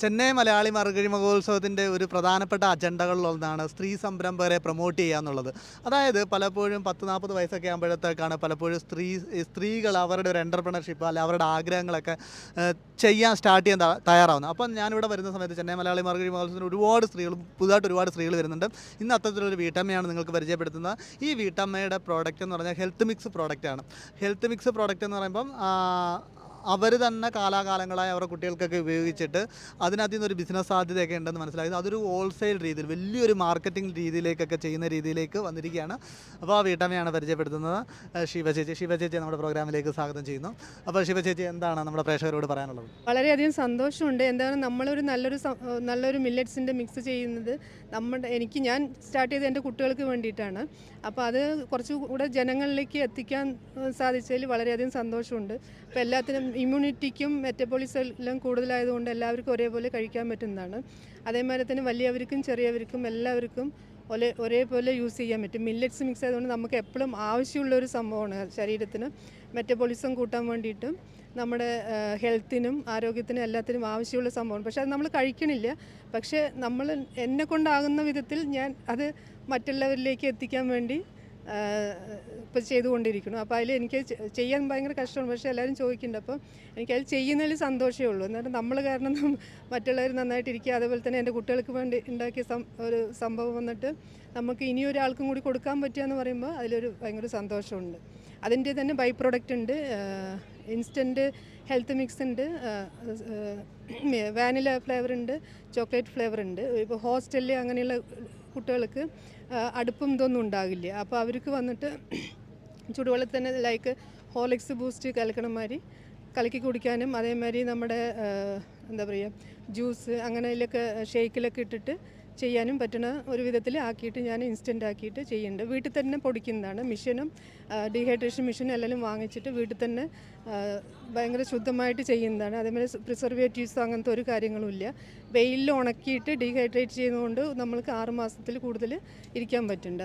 ചെന്നൈ മലയാളി മറുകഴി മഹോത്സവത്തിന്റെ ഒരു പ്രധാനപ്പെട്ട അജണ്ടകളിലൊന്നാണ് സ്ത്രീ സംരംഭകരെ പ്രൊമോട്ട് ചെയ്യുക എന്നുള്ളത്. അതായത് പലപ്പോഴും പത്ത് നാൽപ്പത് വയസ്സൊക്കെ ആകുമ്പോഴത്തേക്കാണ് പലപ്പോഴും സ്ത്രീ സ്ത്രീകൾ അവരുടെ ഒരു എന്റർപ്രണർഷിപ്പ് അല്ലെ അവരുടെ ആഗ്രഹങ്ങളൊക്കെ ചെയ്യാൻ സ്റ്റാർട്ട് ചെയ്യാൻ തയ്യാറാവുന്നത്. അപ്പം ഞാനിവിടെ വരുന്ന സമയത്ത് ചെന്നൈ മലയാളി മറുകഴി മഹോത്സവത്തിന് ഒരുപാട് സ്ത്രീകൾ പുതുതായിട്ട് ഒരുപാട് സ്ത്രീകൾ വരുന്നുണ്ട്. ഇന്ന് അത്തരത്തിലൊരു വീട്ടമ്മയാണ് നിങ്ങൾക്ക് പരിചയപ്പെടുത്തുന്നത്. ഈ വീട്ടമ്മയുടെ പ്രോഡക്റ്റ് എന്ന് പറഞ്ഞാൽ ഹെൽത്ത് മിക്സ് പ്രോഡക്റ്റാണ് ഹെൽത്ത് മിക്സ് പ്രോഡക്റ്റ് എന്ന് പറയുമ്പം അവർ തന്നെ കാലാകാലങ്ങളായി അവരുടെ കുട്ടികൾക്കൊക്കെ ഉപയോഗിച്ചിട്ട് അതിനകത്ത് നിന്നൊരു ബിസിനസ് സാധ്യതയൊക്കെ ഉണ്ടെന്ന് മനസ്സിലായത് അതൊരു ഹോൾസെയിൽ രീതിയിൽ വലിയൊരു മാർക്കറ്റിംഗ് രീതിയിലേക്കൊക്കെ ചെയ്യുന്ന രീതിയിലേക്ക് വന്നിരിക്കുകയാണ്. അപ്പോൾ ആ വീട്ടമ്മയാണ് പരിചയപ്പെടുത്തുന്നത്. ശിവചേച്ചി ശിവ ചേച്ചി ശിവ ചേച്ചി നമ്മുടെ പ്രോഗ്രാമിലേക്ക് സ്വാഗതം ചെയ്യുന്നു. അപ്പോൾ ശിവചേച്ചി എന്താണ് നമ്മുടെ പ്രേക്ഷകരോട് പറയാനുള്ളത്? വളരെയധികം സന്തോഷമുണ്ട്. എന്താണ് നമ്മളൊരു നല്ലൊരു നല്ലൊരു മില്ലറ്റ്സിന്റെ മിക്സ് ചെയ്യുന്നത് നമ്മുടെ എനിക്ക് ഞാൻ സ്റ്റാർട്ട് ചെയ്ത് എന്റെ കുട്ടികൾക്ക് വേണ്ടിയിട്ടാണ്. അപ്പോൾ അത് കുറച്ചുകൂടെ ജനങ്ങളിലേക്ക് എത്തിക്കാൻ സാധിച്ചതിൽ വളരെയധികം സന്തോഷമുണ്ട്. അപ്പോൾ എല്ലാത്തിനും ഇമ്മ്യൂണിറ്റിക്കും മെറ്റബോളിസം എല്ലാം കൂടുതലായതുകൊണ്ട് എല്ലാവർക്കും ഒരേപോലെ കഴിക്കാൻ പറ്റുന്നതാണ്. അതേമാതിരി തന്നെ വലിയവർക്കും ചെറിയവർക്കും എല്ലാവർക്കും ഒരേ ഒരേപോലെ യൂസ് ചെയ്യാൻ പറ്റും. മില്ലറ്റ്സ് മിക്സ് ആയതുകൊണ്ട് നമുക്ക് എപ്പോഴും ആവശ്യമുള്ള ഒരു സംഭവമാണ് ശരീരത്തിന്. മെറ്റബോളിസം കൂട്ടാൻ വേണ്ടിയിട്ടും നമ്മുടെ ഹെൽത്തിനും ആരോഗ്യത്തിനും എല്ലാത്തിനും ആവശ്യമുള്ള സംഭവമാണ്. പക്ഷെ അത് നമ്മൾ കഴിക്കണില്ല. പക്ഷേ നമ്മൾ എന്നെ കൊണ്ടാകുന്ന വിധത്തിൽ ഞാൻ അത് മറ്റുള്ളവരിലേക്ക് എത്തിക്കാൻ വേണ്ടി ഇപ്പോൾ ചെയ്തുകൊണ്ടിരിക്കുന്നു. അപ്പോൾ അതിൽ എനിക്ക് ചെയ്യാൻ ഭയങ്കര കഷ്ടമാണ്. പക്ഷേ എല്ലാവരും ചോദിക്കുന്നുണ്ട്. അപ്പോൾ എനിക്കത് ചെയ്യുന്നതിൽ സന്തോഷമേ ഉള്ളൂ. എന്നിട്ട് നമ്മൾ കാരണം മറ്റുള്ളവർ നന്നായിട്ടിരിക്കുക അതേപോലെ തന്നെ എന്റെ കുട്ടികൾക്ക് വേണ്ടി ഉണ്ടാക്കിയ ഒരു സംഭവം വന്നിട്ട് നമുക്ക് ഇനി ഒരാൾക്കും കൂടി കൊടുക്കാൻ പറ്റുക എന്ന് പറയുമ്പോൾ അതിലൊരു ഭയങ്കര സന്തോഷമുണ്ട്. അതിന്റെ തന്നെ ബൈ പ്രോഡക്റ്റ് ഉണ്ട്. ഇൻസ്റ്റന്റ് ഹെൽത്ത് മിക്സ് ഉണ്ട്. വാനില ഫ്ലേവർ ഉണ്ട്. ചോക്ലേറ്റ് ഫ്ലേവർ ഉണ്ട്. ഇപ്പോൾ ഹോസ്റ്റലിൽ അങ്ങനെയുള്ള കുട്ടികൾക്ക് അടുപ്പം ഇതൊന്നും ഉണ്ടാകില്ല. അപ്പോൾ അവർക്ക് വന്നിട്ട് ചൂടുവെള്ളത്തിൽ തന്നെ ലൈക്ക് ഹോർലിക്സ് ബൂസ്റ്റ് കലക്കണ മാതിരി കലക്കി കുടിക്കാനും അതേമാതിരി നമ്മുടെ എന്താ പറയുക ജ്യൂസ് അങ്ങനെയിലൊക്കെ ഷേക്കിലൊക്കെ ഇട്ടിട്ട് ചെയ്യാനും പറ്റുന്ന ഒരു വിധത്തിൽ ആക്കിയിട്ട് ഞാൻ ഇൻസ്റ്റന്റ് ആക്കിയിട്ട് ചെയ്യുന്നുണ്ട്. വീട്ടിൽ തന്നെ പൊടിക്കുന്നതാണ്. മിഷനും ഡീഹൈഡ്രേഷൻ മിഷനും എല്ലാം വാങ്ങിച്ചിട്ട് വീട്ടിൽ തന്നെ ഭയങ്കര ശുദ്ധമായിട്ട് ചെയ്യുന്നതാണ്. അതേമാതിരി പ്രിസർവേറ്റീവ്സ് അങ്ങനത്തെ ഒരു കാര്യങ്ങളും ഇല്ല. വെയിലിൽ ഉണക്കിയിട്ട് ഡീഹൈഡ്രേറ്റ് ചെയ്യുന്നതുകൊണ്ട് നമ്മൾക്ക് ആറ് മാസത്തിൽ കൂടുതൽ ഇരിക്കാൻ പറ്റുന്നുണ്ട്.